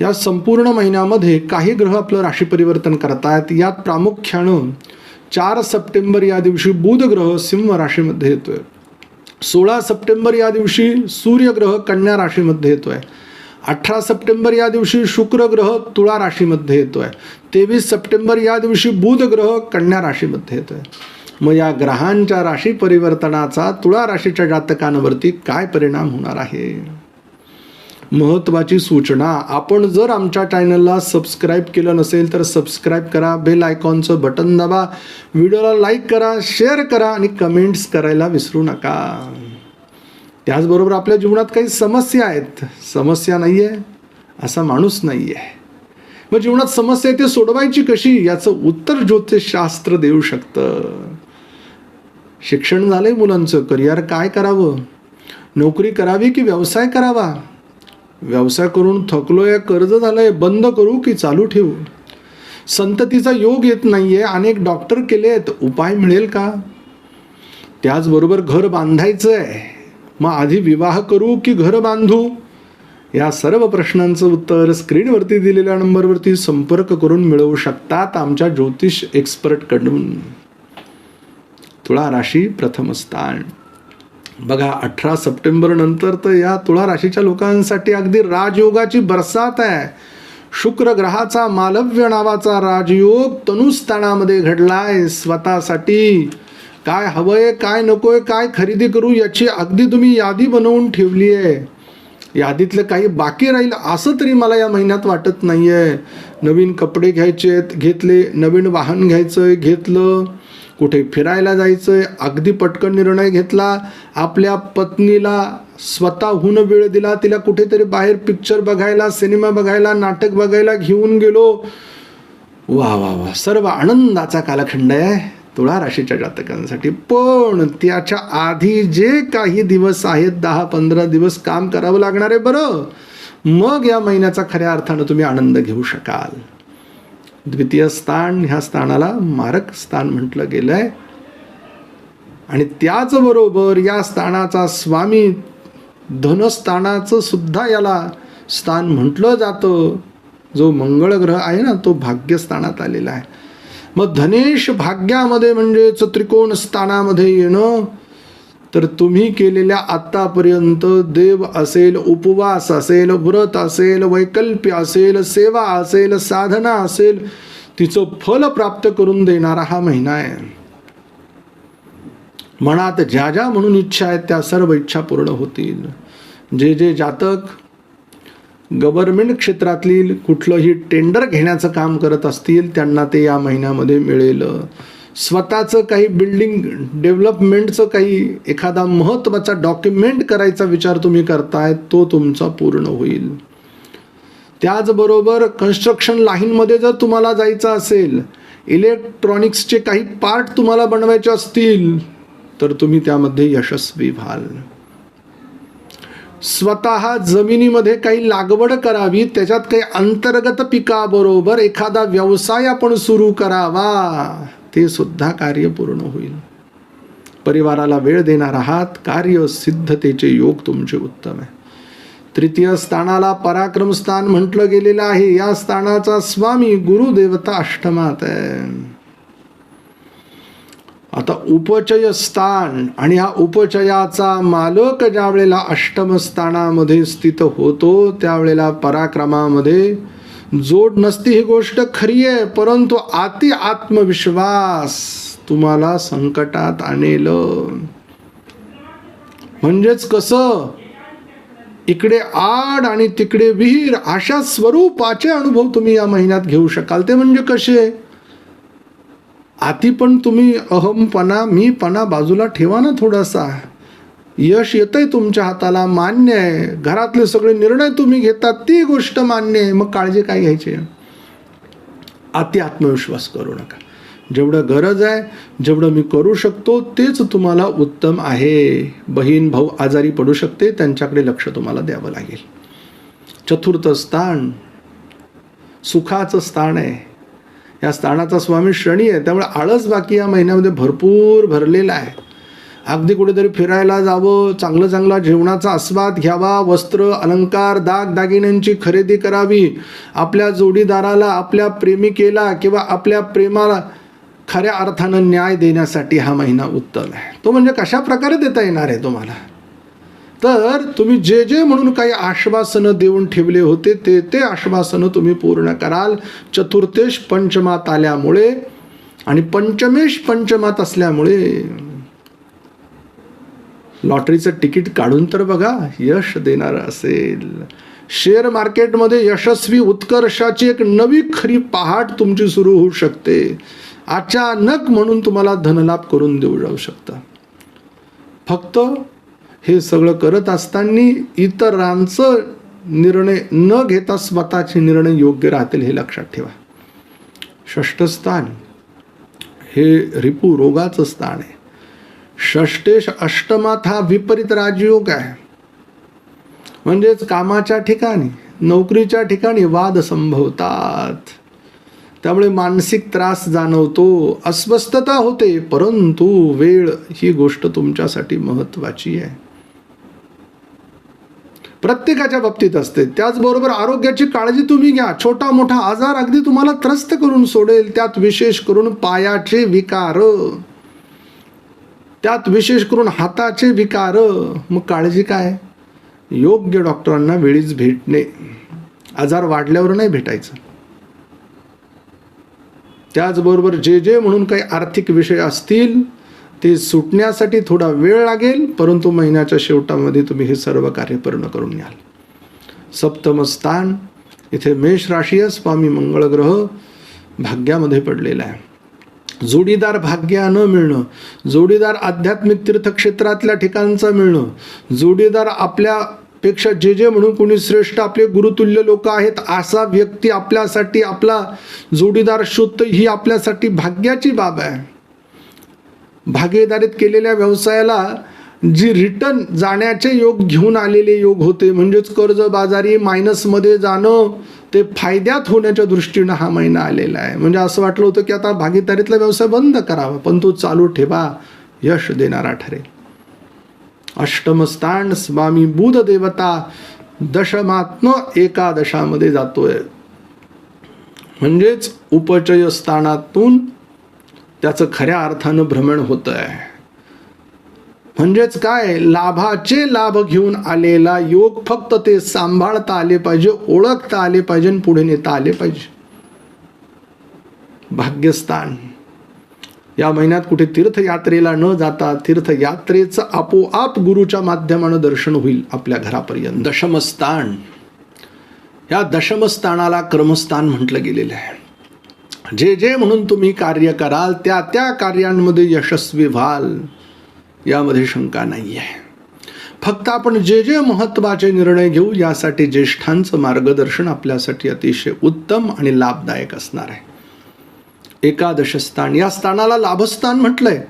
या संपूर्ण महिन्यामध्ये काही ग्रह आपलं राशी परिवर्तन करतायत. यात प्रामुख्यानं चार सप्टेंबर या दिवशी बुध ग्रह सिंह राशीमध्ये येतोय. सोळा सप्टेंबर या दिवशी सूर्यग्रह कन्या राशीमध्ये येतोय. अठरा सप्टेंबर या दिवशी शुक्र ग्रह तुळा राशीमध्ये येतोय. तेवीस सप्टेंबर या दिवशी बुध ग्रह कन्या राशीमध्ये येतोय. मग या ग्रहांच्या राशी परिवर्तनाचा तुळा राशीच्या जातकांवरती काय परिणाम होणार आहे? महत्त्वाची सूचना. आपण जर आमच्या चॅनलला सबस्क्राईब केलं नसेल तर सबस्क्राईब करा बेल आयकॉनचं बटन दाबा. व्हिडिओला लाईक करा शेअर करा आणि कमेंट्स करायला विसरू नका. त्याचबरोबर आपल्या जीवनात काही समस्या आहेत. समस्या नाही आहे असा माणूस नाही आहे मग जीवनात समस्या आहे ते सोडवायची कशी? याचं उत्तर ज्योतिषशास्त्र देऊ शकतं. शिक्षण झालंय मुलांचं. करिअर काय करावं? नोकरी करावी की व्यवसाय करावा? व्यवसाय करून थकलो आहे कर्ज झालं आहे बंद करू की चालू ठेवू? संततीचा योग येत नाही आहे अनेक डॉक्टर केले आहेत उपाय मिळेल का? त्याचबरोबर घर बांधायचं आहे मग आधी विवाह करू की घर बांधू? या सर्व प्रश्नांचं उत्तर स्क्रीनवरती दिलेल्या नंबरवरती संपर्क करून मिळवू शकतात आमच्या ज्योतिष एक्सपर्टकडून तुळा राशी प्रथम स्थान. बघा अठरा सप्टेंबर नंतर तर या तुळा राशीच्या लोकांसाठी अगदी राजयोगाची बरसात आहे. शुक्र ग्रहाचा मालव्य नावाचा राजयोग तनुस्थानामध्ये घडलाय स्वतःसाठी. काय हवंय काय नकोय काय खरेदी करू याची अगदी तुम्ही यादी बनवून ठेवली आहे. यादीतलं काही बाकी राहील असं तरी मला या महिन्यात वाटत नाही आहे नवीन कपडे घ्यायचे घेतले नवीन वाहन घ्यायचंय घेतलं. कुठे फिरायला जायचं आहे अगदी पटकन निर्णय घेतला आपल्या पत्नीला स्वतःहून वेळ दिला तिला कुठेतरी बाहेर पिक्चर बघायला सिनेमा बघायला नाटक बघायला घेऊन गेलो. वा वा वा सर्व आनंदाचा कालखंड आहे तुळा राशीच्या जातकांसाठी. पण त्याच्या आधी जे काही दिवस आहेत दहा पंधरा दिवस काम करावं लागणार आहे बरं. मग या महिन्याचा खऱ्या अर्थानं तुम्ही आनंद घेऊ शकाल. द्वितीय स्थान ह्या स्थानाला मारक स्थान म्हटलं गेलं आहे आणि त्याचबरोबर या स्थानाचा स्वामी धनस्थानाचं सुद्धा याला स्थान म्हटलं जातं. जो मंगळ ग्रह आहे ना तो भाग्यस्थानात आलेला आहे. मग धनेश भाग्यामध्ये म्हणजेच त्रिकोण स्थानामध्ये येणं तर तुम्ही केलेल्या आत्तापर्यंत देव असेल उपवास असेल व्रत असेल वैकल्प्य असेल सेवा असेल साधना असेल तिचं फल प्राप्त करून देणारा हा महिना आहे. मनात ज्या ज्या म्हणून इच्छा आहेत त्या सर्व इच्छा पूर्ण होतील. जे जे जातक गव्हर्नमेंट क्षेत्रातील कुठलंही टेंडर घेण्याचं काम करत असतील त्यांना ते या महिन्यामध्ये मिळेल. स्वतःचं काही बिल्डिंग डेव्हलपमेंटचं काही एखादा महत्त्वाचा डॉक्युमेंट करायचा विचार तुम्ही करताय तो तुमचा पूर्ण होईल. त्याचबरोबर कन्स्ट्रक्शन लाईनमध्ये जर तुम्हाला जायचं असेल इलेक्ट्रॉनिक्सचे काही पार्ट तुम्हाला बनवायचे असतील तर तुम्ही त्यामध्ये यशस्वी व्हाल. स्वतः जमिनीमध्ये काही लागवड करावी त्याच्यात काही अंतर्गत पिकाबरोबर एखादा व्यवसाय आपण सुरू करावा. ते सुद्धा कार्य पूर्ण होईल. परिवाराला वेळ देणार आहात कार्य सिद्धतेचे योग तुमचे उत्तम आहे. तृतीय स्थानाला पराक्रम स्थान म्हटलं गेलेलं आहे. या स्थानाचा स्वामी गुरुदेवता अष्टमात आहे. आता उपचय स्थान आणि हा उपचयाचा मालक ज्या वेळेला अष्टम स्थानामध्ये स्थित होतो त्यावेळेला पराक्रमामध्ये जोड नसती ही गोष्ट खरी आहे परंतु अति आत्मविश्वास तुम्हाला संकटात आणेल. म्हणजेच कसं? इकडे आड आणि तिकडे विहीर अशा स्वरूपाचे अनुभव तुम्ही या महिन्यात घेऊ शकाल. ते म्हणजे कसे? आती पण तुम्ही अहमपणा मीपणा बाजूला ठेवा ना थोडासा. यश येतंय तुमच्या हाताला मान्य आहे. घरातले सगळे निर्णय तुम्ही घेता ती गोष्ट मान्य आहे. मग काळजी काय घ्यायची? अति आत्मविश्वास करू नका. जेवढं गरज आहे जेवढं मी करू शकतो तेच तुम्हाला उत्तम आहे. बहीण भाऊ आजारी पडू शकते त्यांच्याकडे लक्ष तुम्हाला द्यावं लागेल. चतुर्थ स्थान. सुखाचं स्थान आहे. या स्थानाचा स्वामी शनी आहे त्यामुळे आळस बाकी या महिन्यामध्ये भरपूर भरलेला आहे. अगदी कुठेतरी फिरायला जावं चांगलं चांगला जेवणाचा आस्वाद घ्यावा वस्त्र अलंकार दाग दागिन्यांची खरेदी करावी. आपल्या जोडीदाराला आपल्या प्रेमिकेला किंवा आपल्या प्रेमाला खऱ्या अर्थानं न्याय देण्यासाठी हा महिना उत्तम आहे. तो म्हणजे कशा प्रकारे देता येणार आहे तुम्हाला? तर तुम्ही जे जे म्हणून काही आश्वासनं देऊन ठेवले होते ते ते आश्वासनं तुम्ही पूर्ण कराल. चतुर्थेश पंचमात आल्यामुळे आणि पंचमेश पंचमात असल्यामुळे लॉटरीचं तिकीट काढून तर बघा यश देणार असेल. शेअर मार्केटमध्ये यशस्वी उत्कर्षाची एक नवी खरी पहाट तुमची सुरू होऊ शकते. अचानक म्हणून तुम्हाला धनलाभ करून देऊ जाऊ शकता. फक्त हे सगळं करत असताना इतरांचं निर्णय न घेता स्वतःचे निर्णय योग्य राहतील हे लक्षात ठेवा. षष्ठ स्थान हे रिपू रोगाचं स्थान आहे. षष्टेश अष्टमात हा विपरीत राजयोग आहे. म्हणजेच कामाच्या ठिकाणी नोकरीच्या ठिकाणी वाद संभवतात. त्यामुळे मानसिक त्रास जाणवतो अस्वस्थता होते परंतु वेळ ही गोष्ट तुमच्यासाठी महत्वाची आहे. प्रत्येकाच्या बाबतीत असते. त्याचबरोबर आरोग्याची काळजी तुम्ही घ्या. छोटा मोठा आजार अगदी तुम्हाला त्रस्त करून सोडेल. त्यात विशेष करून पायाचे विकार. त्यात विशेष करून हाताचे विकार मग काळजी काय? योग्य डॉक्टरांना वेळीच भेटणे. आजार वाढल्यावर नाही भेटायचं. त्याचबरोबर जे जे म्हणून काही आर्थिक विषय असतील ते सुटण्यासाठी थोडा वेळ लागेल परंतु महिन्याच्या शेवटामध्ये तुम्ही हे सर्व कार्य पूर्ण करून याल सप्तम स्थान इथे मेष राशी स्वामी मंगळ ग्रह भाग्यामध्ये पडलेला आहे. जोडीदार भाग्य न मिळणं जोडीदार आध्यात्मिक तीर्थक्षेत्रातल्या ठिकाणचं मिळणं जोडीदार आपल्यापेक्षा जे जे म्हणून कोणी श्रेष्ठ आपले गुरुतुल्य लोक आहेत असा व्यक्ती आपल्यासाठी आपला जोडीदार शोधतं ही आपल्यासाठी भाग्याची बाब आहे. भागीदारीत केलेल्या व्यवसायाला जी रिटर्न जाण्याचे योग घेऊन आलेले योग होते म्हणजेच कर्जबाजारी मायनसमध्ये जाणं ते फायद्यात होण्याच्या दृष्टीनं हा महिना आलेला आहे. म्हणजे असं वाटलं होतं की आता भागीदारीतला व्यवसाय बंद करावा पण तो चालू ठेवा यश देणारा ठरेल. अष्टमस्थान स्वामी बुध देवता दशमात्म एकादशामध्ये जातोय. म्हणजेच उपचय स्थानातून त्याचं खऱ्या अर्थानं भ्रमण होत आहे म्हणजेच काय? लाभाचे लाभ घेऊन आलेला योग फक्त ते सांभाळता आले पाहिजे ओळखता आले पाहिजे आणि पुढे नेता आले पाहिजे. भाग्यस्थान. या महिन्यात कुठे तीर्थयात्रेला न जाता तीर्थयात्रेचं आपोआप गुरुच्या माध्यमानं दर्शन होईल आपल्या घरापर्यंत. दशमस्थान. या दशमस्थानाला क्रमस्थान म्हटलं गेलेलं आहे. जे जे म्हणून तुम्ही कार्य कराल त्या त्या कार्यांमध्ये यशस्वी व्हाल. यामध्ये शंका नाही आहे. फक्त आपण जे जे महत्त्वाचे निर्णय घेऊ यासाठी ज्येष्ठांचं मार्गदर्शन आपल्यासाठी अतिशय उत्तम आणि लाभदायक असणार आहे. एकादश स्थान. या स्थानाला लाभस्थान म्हटलंय.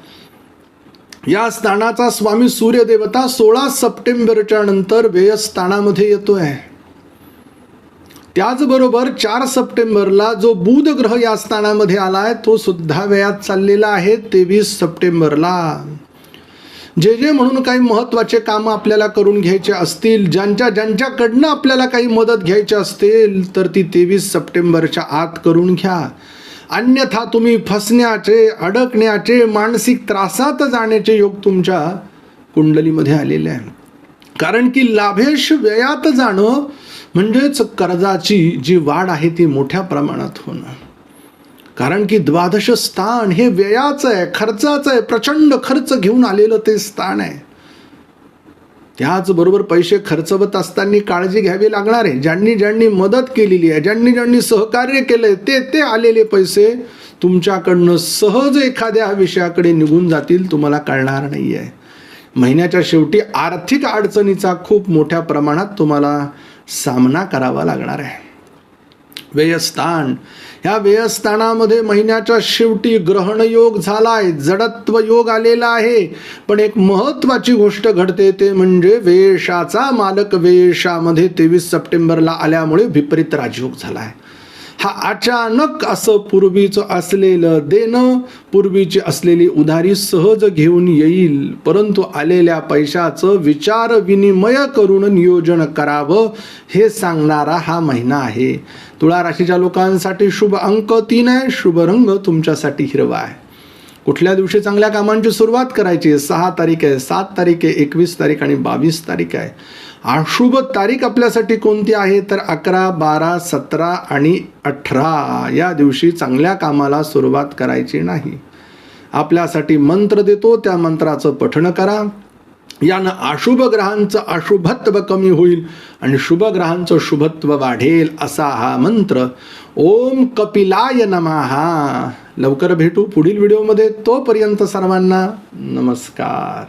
या स्थानाचा स्वामी सूर्यदेवता सोळा सप्टेंबरच्या नंतर व्ययस्थानामध्ये येतोय. त्याचबरोबर चार सप्टेंबरला जो बुध ग्रह या स्थानामध्ये आलाय तो सुद्धा व्ययात चाललेला आहे तेवीस सप्टेंबरला. जे जे म्हणून काही महत्त्वाचे कामं आपल्याला करून घ्यायचे असतील ज्यांच्या ज्यांच्याकडनं आपल्याला काही मदत घ्यायची असतील तर ती तेवीस सप्टेंबरच्या आत करून घ्या. अन्यथा तुम्ही फसण्याचे अडकण्याचे मानसिक त्रासात जाण्याचे योग तुमच्या कुंडलीमध्ये आलेले आहे. कारण की लाभेश व्ययात जाणं म्हणजेच कर्जाची जी वाढ आहे ती मोठ्या प्रमाणात होणं. कारण की द्वादश स्थान हे व्ययाचं आहे खर्चाचं आहे प्रचंड खर्च घेऊन आलेलं ते स्थान आहे. त्याचबरोबर पैसे खर्चवत असताना काळजी घ्यावी लागणार आहे. ज्यांनी ज्यांनी मदत केलेली आहे ज्यांनी ज्यांनी सहकार्य केलंय ते ते आलेले पैसे तुमच्याकडनं सहज एखाद्या विषयाकडे निघून जातील तुम्हाला कळणार नाही आहे महिन्याच्या शेवटी आर्थिक अडचणीचा खूप मोठ्या प्रमाणात तुम्हाला सामना करावा लागणार आहे. व्ययस्थान ह्या व्ययस्थानामध्ये महिन्याच्या शेवटी ग्रहणयोग झालाय जडत्व योग आलेला आहे. पण एक महत्वाची गोष्ट घडते ते म्हणजे वेशाचा मालक वेशामध्ये तेवीस सप्टेंबरला आल्यामुळे विपरीत राजयोग झालाय. हा अचानक असं पूर्वीचं असलेलं देणं पूर्वीची असलेली उधारी सहज घेऊन येईल परंतु आलेल्या पैशाचं विचार विनिमय करून नियोजन करावं हे सांगणारा हा महिना आहे. तुळा राशीच्या लोकांसाठी शुभ अंक तीन आहे शुभ रंग तुमच्यासाठी हिरवा आहे. कुठल्या दिवशी चांगल्या कामांची सुरुवात करायची? आहे सहा तारीख आहे सात तारीख आहे एकवीस तारीख आणि बावीस तारीख आहे. अशुभ तारीख आपल्यासाठी कोणती आहे? तर अकरा बारा सतरा आणि अठरा या दिवशी चांगल्या कामाला सुरुवात करायची नाही. आपल्यासाठी मंत्र देतो त्या मंत्राचं पठण करा. यानं अशुभ ग्रहांचं अशुभत्व कमी होईल आणि शुभ ग्रहांचं शुभत्व वाढेल असा हा मंत्र. ओम कपिलाय नमहा लवकर भेटू पुढील व्हिडिओमध्ये. तोपर्यंत सर्वांना नमस्कार.